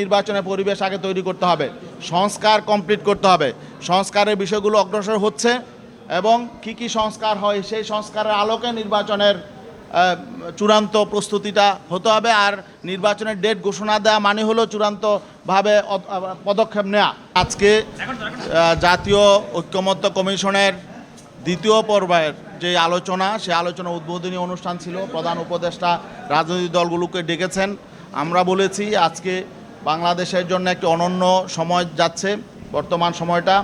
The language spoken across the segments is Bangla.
নির্বাচনের পরিবেশ আগে তৈরি করতে হবে, সংস্কার কমপ্লিট করতে হবে। সংস্কারের বিষয়গুলো অগ্রসর হচ্ছে এবং কি কি সংস্কার হয় সেই সংস্কারের আলোকে নির্বাচনের চূড়ান্ত প্রস্তুতিটা হতে হবে আর নির্বাচনের ডেট ঘোষণা দেওয়া মানে হলো চূড়ান্তভাবে পদক্ষেপ নেওয়া আজকে জাতীয় ঐক্যমত্য কমিশনের দ্বিতীয় পর্বের যে আলোচনা, সে আলোচনা উদ্বোধনী অনুষ্ঠান ছিল। প্রধান উপদেষ্টা রাজনৈতিক দলগুলোকে ডেকেছেন। আমরা বলেছি আজকে বাংলাদেশের জন্য একটি অনন্য সময় যাচ্ছে, বর্তমান সময়টা।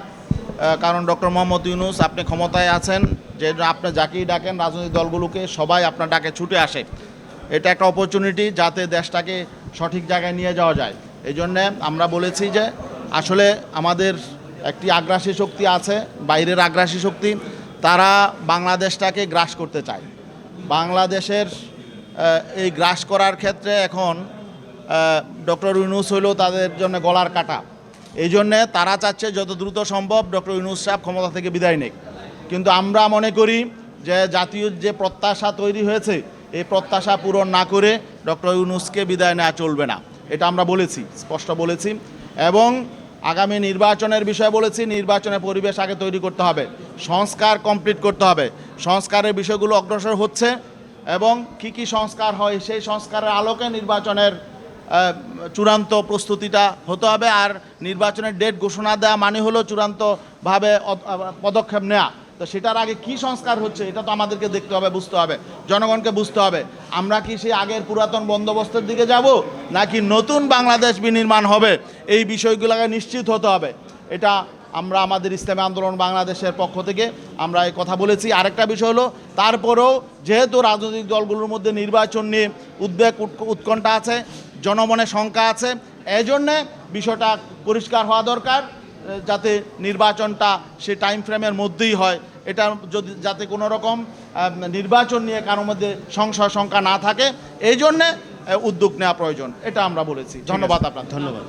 কারণ ডক্টর মোহাম্মদ ইউনুস, আপনি ক্ষমতায় আছেন, যে আপনি যাকেই ডাকেন, রাজনৈতিক দলগুলোকে সবাই আপনার ডাকে ছুটে আসে। এটা একটা অপরচুনিটি যাতে দেশটাকে সঠিক জায়গায় নিয়ে যাওয়া যায়। এই জন্যে আমরা বলেছি যে, আসলে আমাদের একটি আগ্রাসী শক্তি আছে, বাইরের আগ্রাসী শক্তি, তারা বাংলাদেশটাকে গ্রাস করতে চায়। বাংলাদেশের এই গ্রাস করার ক্ষেত্রে এখন ডক্টর ইউনুস হইল তাদের জন্য গলার কাটা। এই জন্যে তারা চাচ্ছে যত দ্রুত সম্ভব ডক্টর ইউনুস সাহেব ক্ষমতা থেকে বিদায় নেই কিন্তু আমরা মনে করি যে জাতীয় যে প্রত্যাশা তৈরি হয়েছে, এই প্রত্যাশা পূরণ না করে ডক্টর ইউনুসকে বিদায় নেওয়া চলবে না। এটা আমরা বলেছি, স্পষ্ট বলেছি। এবং আগামী নির্বাচনের বিষয়ে বলেছি নির্বাচনের পরিবেশ আগে তৈরি করতে হবে, সংস্কার কমপ্লিট করতে হবে। সংস্কারের বিষয়গুলো অগ্রসর হচ্ছে এবং কি কি সংস্কার হয়, সেই সংস্কারের আলোকে নির্বাচনের চূড়ান্ত প্রস্তুতিটা হতে হবে আর নির্বাচনের ডেট ঘোষণা দেওয়া মানে হলো চূড়ান্তভাবে পদক্ষেপ নেওয়া তো সেটার আগে কি সংস্কার হচ্ছে এটা তো আমাদেরকে দেখতে হবে, বুঝতে হবে, জনগণকে বুঝতে হবে। আমরা কি সেই আগের পুরাতন বন্দোবস্তের দিকে যাব নাকি নতুন বাংলাদেশ বিনির্মাণ হবে? এই বিষয়গুলোকে নিশ্চিত হতে হবে। এটা আমরা আমাদের ইসলামী আন্দোলন বাংলাদেশের পক্ষ থেকে আমরা এই কথা বলেছি। আরেকটা বিষয় হলো, তারপরেও যেহেতু রাজনৈতিক দলগুলোর মধ্যে নির্বাচন নিয়ে উদ্বেগ উৎকণ্ঠা আছে জনমনে শঙ্কা আছে। এই জন্যে বিষয়টা পরিষ্কার হওয়া দরকার যাতে নির্বাচনটা সে টাইম ফ্রেমের মধ্যেই হয়। এটা যদি যাতে কোনো রকম নির্বাচন নিয়ে কারোর মধ্যে সংশয় শঙ্কা না থাকে এই জন্যে উদ্যোগ নেওয়া প্রয়োজন এটা আমরা বলেছি। ধন্যবাদ আপনার ধন্যবাদ।